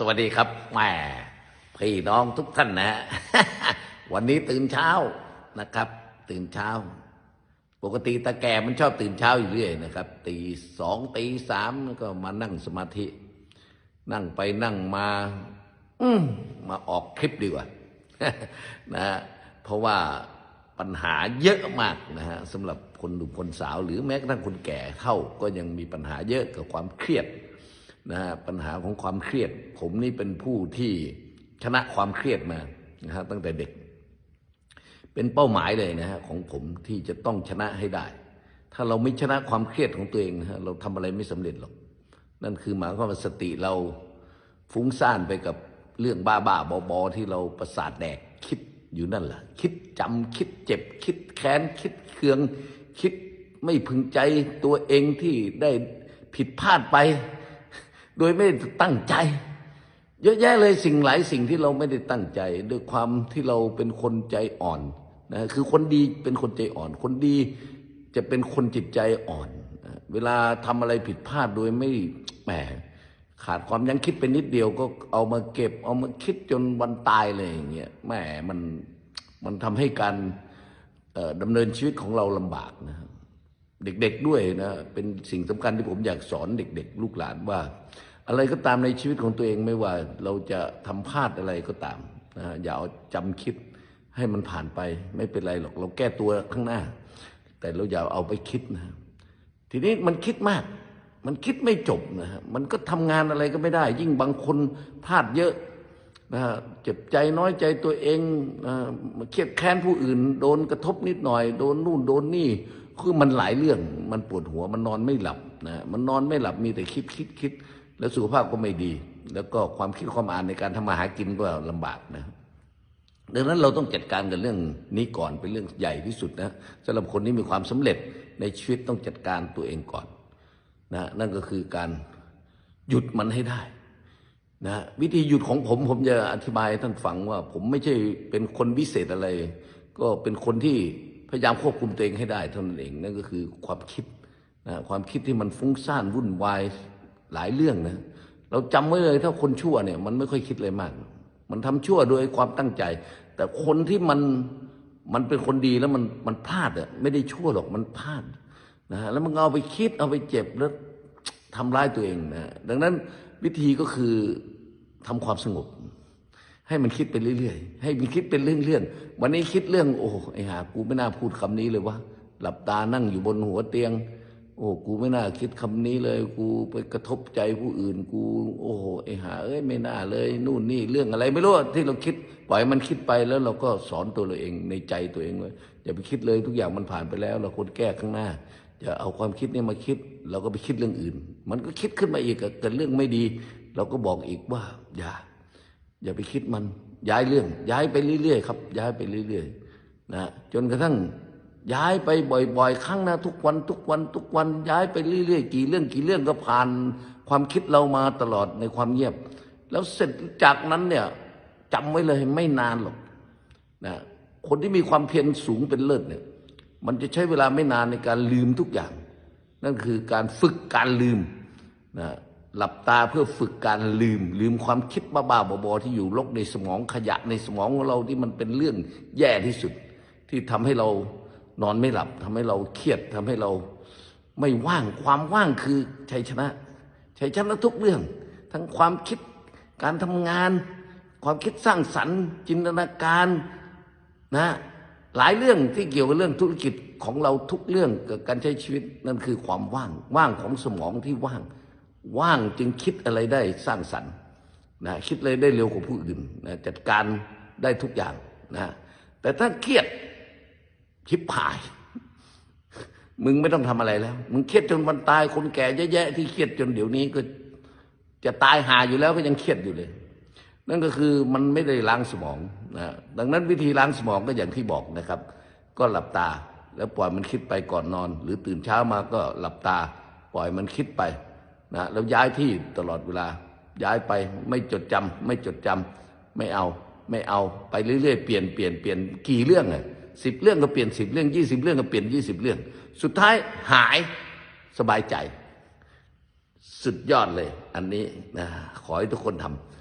สวัสดีครับแหม่พี่น้องทุกท่านนะ วันนี้ตื่นเช้านะครับ ตื่นเช้า ปกติตาแก่มันชอบตื่นเช้าอยู่เรื่อยนะครับตีสองตีสามก็มานั่งสมาธิ นั่งไปนั่งมา อืมมาออกคลิปดีกว่านะฮะเพราะว่าปัญหาเยอะมากนะฮะสำหรับคนหนุ่มคนสาว หรือแม้กระทั่งคนแก่เข้าก็ยังมีปัญหาเยอะกับความเครียด นะฮะปัญหาของความเครียด ผมนี่เป็นผู้ที่ชนะความเครียดมานะฮะตั้งแต่เด็ก เป็นเป้าหมายเลยนะฮะของผมที่จะต้องชนะให้ได้ ถ้าเราไม่ชนะความเครียดของตัวเองนะฮะเราทำอะไรไม่สำเร็จหรอก นั่นคือหมายความว่าสติเราฟุ้งซ่านไปกับเรื่องบ้าบ้าๆบอๆที่เราประสาทแดกคิดอยู่นั่นแหละคิดจำคิดเจ็บคิดแค้นคิดเคืองคิดไม่พึงใจตัวเองที่ได้ผิดพลาดไป โดยไม่ได้ตั้งใจ เยอะแยะเลยสิ่งหลายสิ่งที่เราไม่ได้ตั้งใจ ด้วยความที่เราเป็นคนใจอ่อนนะคือคนดีเป็นคนใจอ่อน คนดีจะเป็นคนจิตใจอ่อนนะเวลาทำอะไรผิดพลาดโดยไม่แหมขาดความยังคิดไปนิดเดียวก็เอามาเก็บ เอามาคิดจนวันตายเลยอย่างเงี้ยแหมมันมันทำให้การดำเนินชีวิตของเราลำบากนะครับ เด็กๆด้วยนะเป็นสิ่งสำคัญที่ผมอยากสอนเด็ก ๆ ลูกหลานว่า อะไรก็ตามในชีวิตของตัวเองไม่ว่าเราจะทำพลาดอะไรก็ตามนะอย่าเอาจำคิดให้มันผ่านไปไม่เป็นไรหรอก เราแก้ตัวข้างหน้า แต่เราอย่าเอาไปคิดนะทีนี้มันคิดมาก มันคิดไม่จบนะฮะมันก็ทำงานอะไรก็ไม่ได้ ยิ่งบางคนพลาดเยอะนะฮะเจ็บใจน้อยใจตัวเองนะเครียดแค้นผู้อื่น โดนกระทบนิดหน่อย โดนนู่นโดนนี่ คือมันหลายเรื่องมันปวดหัวมันนอนไม่หลับนะมันนอนไม่หลับมีแต่คิดคิดคิด แล้วสุขภาพก็ไม่ดี แล้วก็ความคิดความอ่านในการทำมาหากินก็ลำบากนะดังนั้นเราต้องจัดการกับเรื่องนี้ก่อนเป็นเรื่องใหญ่ที่สุดนะสำหรับคนที่มีความสำเร็จในชีวิตต้องจัดการตัวเองก่อนนะนั่นก็คือการหยุดมันให้ได้นะวิธีหยุดของผมผมจะอธิบายให้ท่านฟังว่า ผมไม่ใช่เป็นคนวิเศษอะไร ก็เป็นคนที่ พยายามควบคุมตัวเองให้ได้เท่านั้นเองนั่นก็คือความคิดนะความคิดที่มันฟุ้งซ่านวุ่นวายหลายเรื่องนะ เราจำไว้เลยถ้าคนชั่วเนี่ย มันไม่ค่อยคิดอะไรมาก มันทำชั่วโดยความตั้งใจ แต่คนที่มันมันเป็นคนดีแล้วมันมันพลาดอะไม่ได้ชั่วหรอกมันพลาดนะแล้วมันเอาไปคิดเอาไปเจ็บแล้วทำร้ายตัวเองนะดังนั้นวิธีก็คือทำความสงบ ให้มันคิดไปเรื่อยๆ ให้มันคิดเป็นเรื่องๆ วันนี้คิดเรื่อง โอ้ไอ้หา กูไม่น่าพูดคำนี้เลยวะ หลับตานั่งอยู่บนหัวเตียง โอ้ กูไม่น่าคิดคำนี้เลย กูไปกระทบใจผู้อื่น กู โอ้โหไอ้หา เอ้ย ไม่น่าเลย นู่นนี่เรื่องอะไรไม่รู้ที่เราคิด ปล่อยมันคิดไปแล้วเราก็สอนตัวเราเองในใจตัวเองเลยอย่าไปคิดเลยทุกอย่างมันผ่านไปแล้ว เราควรแก้ข้างหน้าอย่าเอาความคิดนี้มาคิด เราก็ไปคิดเรื่องอื่น มันก็คิดขึ้นมาอีกเกิดเรื่องไม่ดี เราก็บอกอีกว่าอย่า อย่าไปคิดมัน ย้ายเรื่อง ย้ายไปเรื่อยๆครับ ย้ายไปเรื่อยๆนะจนกระทั่งย้ายไปบ่อย ๆ ครั้งนะทุกวันทุกวันทุกวัน ย้ายไปเรื่อยๆกี่เรื่องกี่เรื่องก็ผ่าน ความคิดเรามาตลอดในความเงียบ แล้วเสร็จจากนั้นเนี่ยจำไว้เลยไม่นานหรอกนะคนที่มีความเพียรสูงเป็นเลิศเนี่ย มันจะใช้เวลาไม่นานในการลืมทุกอย่าง นั่นคือการฝึกการลืมนะ หลับตาเพื่อฝึกการลืม ลืมความคิดบ้าๆบอๆที่อยู่ลกในสมองขยะในสมองของเราที่มันเป็นเรื่องแย่ที่สุด ที่ทำให้เรานอนไม่หลับทำให้เราเครียดทำให้เราไม่ว่างความว่างคือชัยชนะชัยชนะทุกเรื่อง ทั้งความคิดการทำงาน ความคิดสร้างสรรค์ จินตนาการนะหลายเรื่องที่เกี่ยวกับเรื่องธุรกิจของเราทุกเรื่องกับการใช้ชีวิตนั่นคือความว่างว่างของสมองที่ว่าง ว่างจึงคิดอะไรได้สร้างสรรค์นะคิดอะไรได้เร็วกว่าผู้อื่นนะจัดการได้ทุกอย่างนะแต่ถ้าเครียดชิบหาย มึงไม่ต้องทำอะไรแล้ว มึงเครียดจนวันตายคนแก่แย่ๆที่เครียดจนเดี๋ยวนี้ก็จะตายหาอยู่แล้วก็ยังเครียดอยู่เลย นั่นก็คือมันไม่ได้ล้างสมองนะดังนั้นวิธีล้างสมองก็อย่างที่บอกนะครับ ก็หลับตาแล้วปล่อยมันคิดไปก่อนนอน หรือตื่นเช้ามาก็หลับตา ปล่อยมันคิดไป นะแล้วย้ายที่ตลอดเวลา ย้ายไปไม่จดจำไม่จดจำไม่เอาไม่เอาไปเรื่อยๆเปลี่ยนเปลี่ยนเปลี่ยนกี่เรื่องอะสิบเรื่องก็เปลี่ยนสิบเรื่องยี่สิบเรื่องก็เปลี่ยนยี่สิบเรื่อง สุดท้ายหายสบายใจ สุดยอดเลย อันนี้นะขอให้ทุกคนทำ